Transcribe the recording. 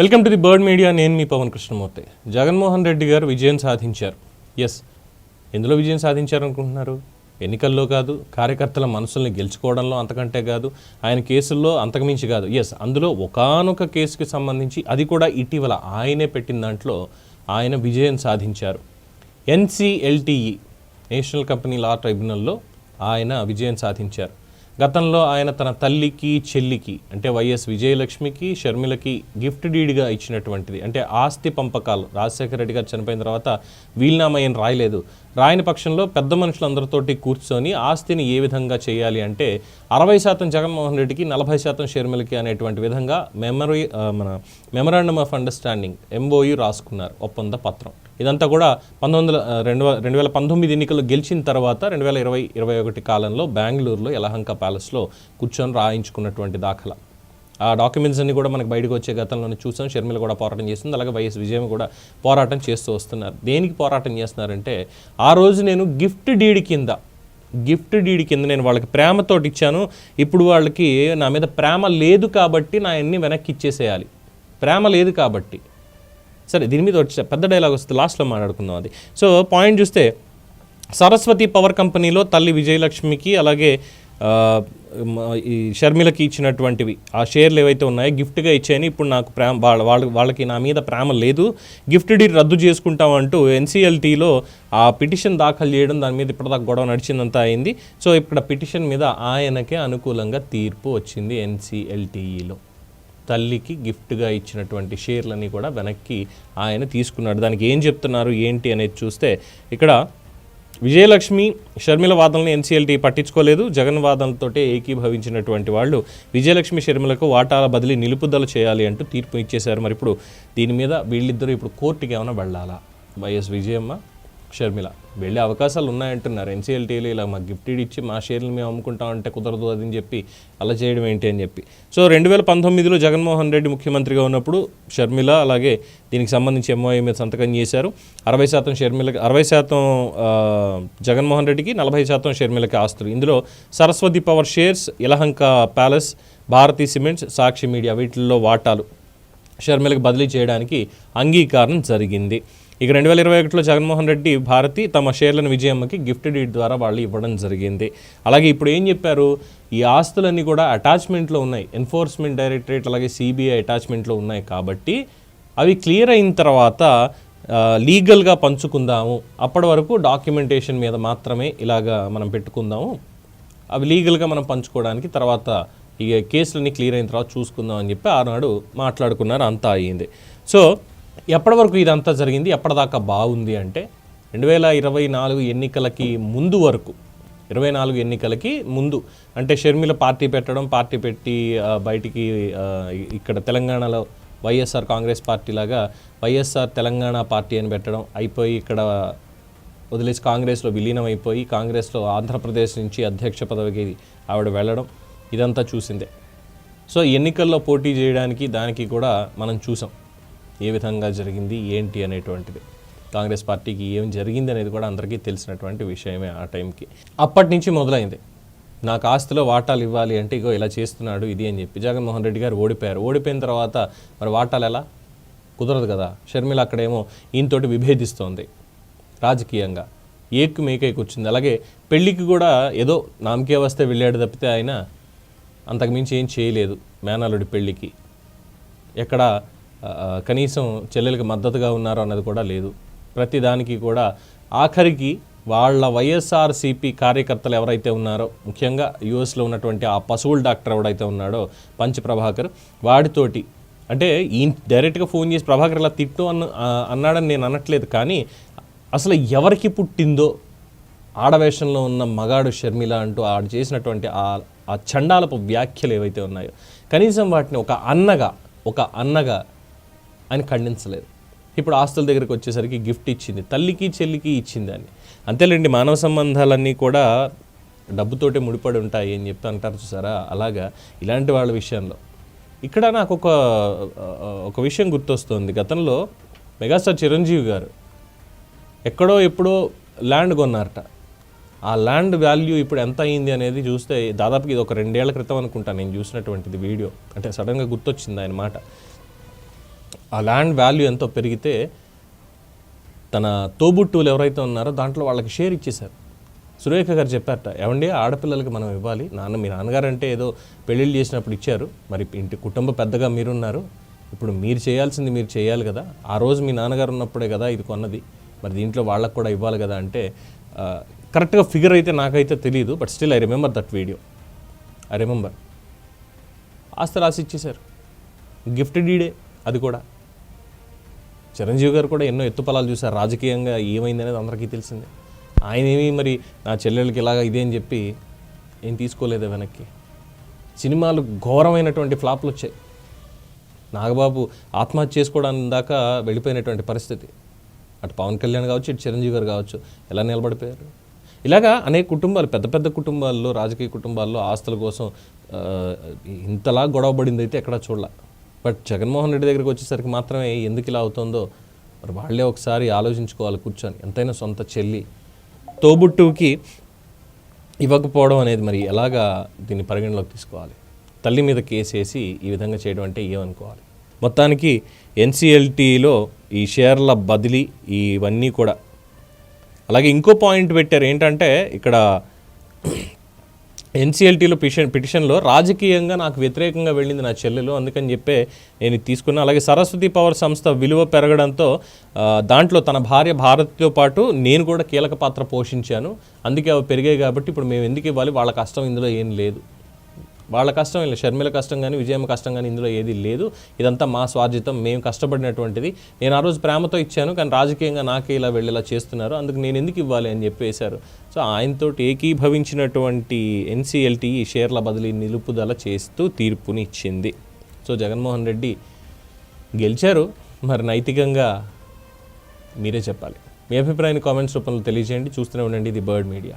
Welcome to the Bird Media. నేను మీ పవన్ కృష్ణమూర్తి. జగన్మోహన్ రెడ్డి గారు విజయం సాధించారు. ఎస్ ఎందులో విజయం సాధించారు అనుకుంటున్నారు ఎన్నికల్లో కాదు కార్యకర్తల మనసుల్ని గెలుచుకోవడంలో అంతకంటే కాదు ఆయన కేసుల్లో అంతకుమించి కాదు. ఎస్ అందులో ఒకానొక కేసుకి సంబంధించి అది కూడా ఇటీవల ఆయనే పెట్టిన దాంట్లో ఆయన విజయం సాధించారు. ఎన్సిఎల్టీఈ నేషనల్ కంపెనీ లా ట్రైబ్యునల్లో ఆయన విజయం సాధించారు. గతంలో ఆయన తన తల్లికి చెల్లికి అంటే వైఎస్ విజయలక్ష్మికి షర్మిలకి గిఫ్ట్ డీడ్గా ఇచ్చినటువంటిది. అంటే ఆస్తి పంపకాలు. రాజశేఖర రెడ్డి గారు చనిపోయిన తర్వాత వీల్నామా ఏం రాయలేదు. రాయని పక్షంలో పెద్ద మనుషులందరితోటి కూర్చొని ఆస్తిని ఏ విధంగా చేయాలి అంటే అరవై శాతం జగన్మోహన్ రెడ్డికి నలభై శాతం షర్మిలకి అనేటువంటి విధంగా మెమరీ మన మెమరాండమ్ ఆఫ్ అండర్స్టాండింగ్ ఎంఓయు రాసుకున్నారు ఒప్పంద పత్రం. ఇదంతా కూడా పంతొమ్మిది రెండు రెండు వేల పంతొమ్మిది ఎన్నికల్లో గెలిచిన తర్వాత రెండు వేల ఇరవై ఇరవై ఒకటి కాలంలో బెంగళూరులో యలహంక ప్యాలెస్లో కూర్చొని రాయించుకున్నటువంటి దాఖలా. ఆ డాక్యుమెంట్స్ అన్ని కూడా మనకు బయటకు వచ్చే గతంలోనే చూసాం. షర్మిల కూడా పోరాటం చేస్తుంది. అలాగే వైఎస్ విజయం కూడా పోరాటం చేస్తూ వస్తున్నారు. దేనికి పోరాటం చేస్తున్నారంటే ఆ రోజు నేను గిఫ్ట్ డీడ్ కింద గిఫ్ట్ డీడ్ కింద నేను వాళ్ళకి ప్రేమతోటి ఇచ్చాను. ఇప్పుడు వాళ్ళకి నా మీద ప్రేమ లేదు కాబట్టి నా అన్ని వెనక్కి ఇచ్చేసేయాలి. ప్రేమ లేదు కాబట్టి. సరే దీని మీద వచ్చే పెద్ద డైలాగ్ వస్తే లాస్ట్లో మాట్లాడుకుందాం అది. సో పాయింట్ చూస్తే సరస్వతి పవర్ కంపెనీలో తల్లి విజయలక్ష్మికి అలాగే ఈ షర్మిలకి ఇచ్చినటువంటివి ఆ షేర్లు ఏవైతే ఉన్నాయో గిఫ్ట్గా ఇచ్చాయని ఇప్పుడు నాకు ప్రేమ వాళ్ళ వాళ్ళ వాళ్ళకి నా మీద ప్రేమ లేదు. గిఫ్ట్ డీడ్ రద్దు చేసుకుంటాం అంటూ ఎన్సీఎల్టీలో ఆ పిటిషన్ దాఖలు చేయడం దాని మీద ఇప్పటిదాకా గొడవ నడిచిందంతా అయింది. సో ఇక్కడ పిటిషన్ మీద ఆయనకే అనుకూలంగా తీర్పు వచ్చింది ఎన్సీఎల్టీఈలో తల్లికి గిఫ్ట్గా ఇచ్చినటువంటి షేర్లని కూడా వెనక్కి ఆయన తీసుకున్నాడు. దానికి ఏం చెప్తున్నారు? ఏంటి అనేది చూస్తే ఇక్కడ విజయలక్ష్మి షర్మిల వాదనలను ఎన్సీఎల్టీ పట్టించుకోలేదు. జగన్ వాదనలతోటే ఏకీభవించినటువంటి వాళ్ళు విజయలక్ష్మి షర్మిలకు వాటాల బదిలీ నిలుపుదల చేయాలి అంటూ తీర్పు ఇచ్చేశారు. మరి ఇప్పుడు దీని మీద వీళ్ళిద్దరూ ఇప్పుడు కోర్టుకి ఏమైనా వెళ్ళాలా? వైఎస్ విజయమ్మ షర్మిల వెళ్ళే అవకాశాలు ఉన్నాయంటున్నారు ఎన్సీఎల్టీలు ఇలా మాకు గిఫ్ట్ ఇచ్చి మా షేర్లు మేము అమ్ముకుంటామంటే కుదరదు అని చెప్పి అలా చేయడం ఏంటి అని చెప్పి. సో రెండు వేల పంతొమ్మిదిలో జగన్మోహన్ రెడ్డి ముఖ్యమంత్రిగా ఉన్నప్పుడు షర్మిల అలాగే దీనికి సంబంధించి ఎంఓఏ మీద సంతకం చేశారు. అరవై శాతం షర్మిలకి అరవై శాతం జగన్మోహన్ రెడ్డికి నలభై శాతం షర్మిలకి ఆస్తులు. ఇందులో Saraswati power shares Yelahanka palace Bharathi cements Sakshi media వీటిల్లో వాటాలు. షర్మిలకు బదిలీ చేయడానికి అంగీకారం జరిగింది. ఇక రెండు వేల ఇరవై ఒకటిలో జగన్మోహన్ రెడ్డి భారతి తమ షేర్లను విజయమ్మకి గిఫ్ట్ డీడ్ ద్వారా వాళ్ళు ఇవ్వడం జరిగింది. అలాగే ఇప్పుడు ఏం చెప్పారు? ఈ ఆస్తులన్నీ కూడా అటాచ్మెంట్లో ఉన్నాయి. ఎన్ఫోర్స్మెంట్ డైరెక్టరేట్ అలాగే సిబిఐ అటాచ్మెంట్లో ఉన్నాయి కాబట్టి అవి క్లియర్ అయిన తర్వాత లీగల్గా పంచుకుందాము. అప్పటి వరకు డాక్యుమెంటేషన్ మీద మాత్రమే ఇలాగా మనం పెట్టుకుందాము. అవి లీగల్గా మనం పంచుకోవడానికి తర్వాత ఇక కేసులన్నీ క్లియర్ అయిన తర్వాత చూసుకుందాం అని చెప్పి ఆనాడు మాట్లాడుకున్నారు. అంతా అయ్యింది. సో ఎప్పటి వరకు ఇదంతా జరిగింది? ఎప్పటిదాకా బాగుంది అంటే రెండు వేల ఇరవై నాలుగు ఎన్నికలకి ముందు వరకు ఇరవై నాలుగు ఎన్నికలకి ముందు అంటే షర్మిల పార్టీ పెట్టడం పార్టీ పెట్టి బయటికి ఇక్కడ తెలంగాణలో వైఎస్ఆర్ కాంగ్రెస్ పార్టీ లాగా వైఎస్ఆర్ తెలంగాణ పార్టీ అని పెట్టడం అయిపోయి ఇక్కడ వదిలేసి కాంగ్రెస్లో విలీనం అయిపోయి కాంగ్రెస్లో ఆంధ్రప్రదేశ్ నుంచి అధ్యక్ష పదవికి ఆవిడ వెళ్ళడం ఇదంతా చూసిందే. సో ఎన్నికల్లో పోటీ చేయడానికి దానికి కూడా మనం చూసాం. ఏ విధంగా జరిగింది ఏంటి అనేటువంటిది. కాంగ్రెస్ పార్టీకి ఏం జరిగింది అనేది కూడా అందరికీ తెలిసినటువంటి విషయమే ఆ టైంకి. అప్పటి నుంచి మొదలైంది. నాకు ఆస్తిలో వాటాలు ఇవ్వాలి అంటే ఇగో ఇలా చేస్తున్నాడు ఇది అని చెప్పి జగన్మోహన్ రెడ్డి గారు ఓడిపోయారు. ఓడిపోయిన తర్వాత మరి వాటాలు ఎలా? కుదరదు కదా. షర్మిల అక్కడేమో ఈయనతోటి విభేదిస్తోంది రాజకీయంగా. ఏక్కు మేకై కూర్చుంది అలాగే పెళ్ళికి కూడా ఏదో నామకే వస్తే వెళ్ళాడు తప్పితే ఆయన అంతకుమించి ఏం చేయలేదు మేనల్లుడి పెళ్ళికి ఎక్కడ కనీసం చెల్లెలకు మద్దతుగా ఉన్నారో అన్నది కూడా లేదు. ప్రతిదానికి కూడా ఆఖరికి వాళ్ళ వైఎస్ఆర్సీపీ కార్యకర్తలు ఎవరైతే ఉన్నారో ముఖ్యంగా యుఎస్లో ఉన్నటువంటి ఆ పశువుల డాక్టర్ ఎవడైతే ఉన్నాడో పంచ ప్రభాకర్ వాడితోటి అంటే ఈ డైరెక్ట్గా ఫోన్ చేసి ప్రభాకర్ ఇలా తిట్టు అన్న అన్నాడని నేను అనట్లేదు కానీ అసలు ఎవరికి పుట్టిందో ఆడవేషంలో ఉన్న మగాడు షర్మిల అంటూ ఆడు చేసినటువంటి ఆ ఆ చండాలపు వ్యాఖ్యలు ఏవైతే ఉన్నాయో కనీసం వాటిని ఒక అన్నగా ఒక అన్నగా ఆయన ఖండించలేదు. ఇప్పుడు ఆస్తుల దగ్గరికి వచ్చేసరికి గిఫ్ట్ ఇచ్చింది తల్లికి చెల్లికి ఇచ్చింది అని. అంతేలేండి మానవ సంబంధాలన్నీ కూడా డబ్బుతోటే ముడిపడి ఉంటాయి అని చెప్తా అంటారు చూసారా? అలాగా ఇలాంటి వాళ్ళ విషయంలో. ఇక్కడ నాకు ఒక ఒక విషయం గుర్తొస్తుంది. గతంలో మెగాస్టార్ చిరంజీవి గారు ఎక్కడో ఎప్పుడో ల్యాండ్ కొన్నారట. ఆ ల్యాండ్ వాల్యూ ఇప్పుడు ఎంత అయింది అనేది చూస్తే దాదాపుగా ఇది ఒక రెండేళ్ళ క్రితం అనుకుంటా నేను చూసినటువంటిది వీడియో. అంటే సడన్గా గుర్తొచ్చింది ఆయన మాట. ఆ ల్యాండ్ వాల్యూ ఎంతో పెరిగితే తన తోబుట్టువులు ఎవరైతే ఉన్నారో దాంట్లో వాళ్ళకి షేర్ ఇచ్చేశారు. సురేఖ గారు చెప్పారట ఏమండి ఆడపిల్లలకి మనం ఇవ్వాలి. నాన్న మీ నాన్నగారు అంటే ఏదో పెళ్ళిళ్ళు చేసినప్పుడు ఇచ్చారు. మరి ఇంటి కుటుంబ పెద్దగా మీరున్నారు. ఇప్పుడు మీరు చేయాల్సింది మీరు చేయాలి కదా. ఆ రోజు మీ నాన్నగారు ఉన్నప్పుడే కదా ఇది కొన్నది. మరి దీంట్లో వాళ్ళకు కూడా ఇవ్వాలి కదా అంటే కరెక్ట్గా ఫిగర్ అయితే నాకైతే తెలియదు but still I remember that video. I remember. ఆస్తి రాసి ఇచ్చేశారు. గిఫ్ట్ డీడే అది కూడా. చిరంజీవి గారు కూడా ఎన్నో ఎత్తుపలాలు చూశారు. రాజకీయంగా ఏమైంది అనేది అందరికీ తెలిసిందే. ఆయన ఏమి మరి నా చెల్లెలకి ఇలాగ ఇదే అని చెప్పి ఏం తీసుకోలేదు వెనక్కి. సినిమాలు ఘోరమైనటువంటి ఫ్లాప్లు వచ్చాయి. నాగబాబు ఆత్మహత్య చేసుకోవడానికి దాకా వెళ్ళిపోయినటువంటి పరిస్థితి. అటు పవన్ కళ్యాణ్ కావచ్చు ఇటు చిరంజీవి గారు కావచ్చు ఎలా నిలబడిపోయారు? ఇలాగా అనేక కుటుంబాలు పెద్ద పెద్ద కుటుంబాల్లో రాజకీయ కుటుంబాల్లో ఆస్తుల కోసం ఇంతలా గొడవ పడింది అయితే ఎక్కడా చూడలే. బట్ జగన్మోహన్ రెడ్డి దగ్గరికి వచ్చేసరికి మాత్రమే ఎందుకు ఇలా అవుతుందో మరి వాళ్ళే ఒకసారి ఆలోచించుకోవాలి కూర్చొని. ఎంతైనా సొంత చెల్లి తోబుట్టువుకి ఇవ్వకపోవడం అనేది మరి ఎలాగా దీన్ని పరిగణలోకి తీసుకోవాలి? తల్లి మీద కేసు వేసి ఈ విధంగా చేయడం అంటే ఏమనుకోవాలి? మొత్తానికి ఎన్సిఎల్టీలో ఈ షేర్ల బదిలీ ఇవన్నీ కూడా. అలాగే ఇంకో పాయింట్ పెట్టారు ఏంటంటే ఇక్కడ ఎన్సీఎల్టీలో పిటిషన్ పిటిషన్లో రాజకీయంగా నాకు వ్యతిరేకంగా వెళ్ళింది నా చెల్లెలు. అందుకని చెప్పే నేను తీసుకున్నా. అలాగే సరస్వతి పవర్ సంస్థ విలువ పెరగడంతో దాంట్లో తన భార్య భారత్తో పాటు నేను కూడా కీలక పాత్ర పోషించాను. అందుకే అవి పెరిగాయి కాబట్టి ఇప్పుడు మేము ఎందుకు ఇవ్వాలి? వాళ్ళ కష్టం ఇందులో ఏం లేదు. వాళ్ళ కష్టం ఇలా షర్మిల కష్టం కానీ విజయమ్మ కష్టం కానీ ఇందులో ఏది లేదు. ఇదంతా మా స్వార్జితం మేము కష్టపడినటువంటిది. నేను ఆ రోజు ప్రేమతో ఇచ్చాను కానీ రాజకీయంగా నాకే ఇలా వెళ్ళేలా చేస్తున్నారు. అందుకు నేను ఎందుకు ఇవ్వాలి అని చెప్పేశారు. సో ఆయనతో ఏకీభవించినటువంటి ఎన్సీఎల్టీ ఈ షేర్ల బదిలీ నిలుపుదల చేస్తూ తీర్పుని ఇచ్చింది. సో జగన్మోహన్ రెడ్డి గెలిచారు. మరి నైతికంగా మీరే చెప్పాలి. మీ అభిప్రాయాన్ని కామెంట్స్ రూపంలో తెలియజేయండి. చూస్తూనే ఉండండి ఇది బర్డ్ మీడియా.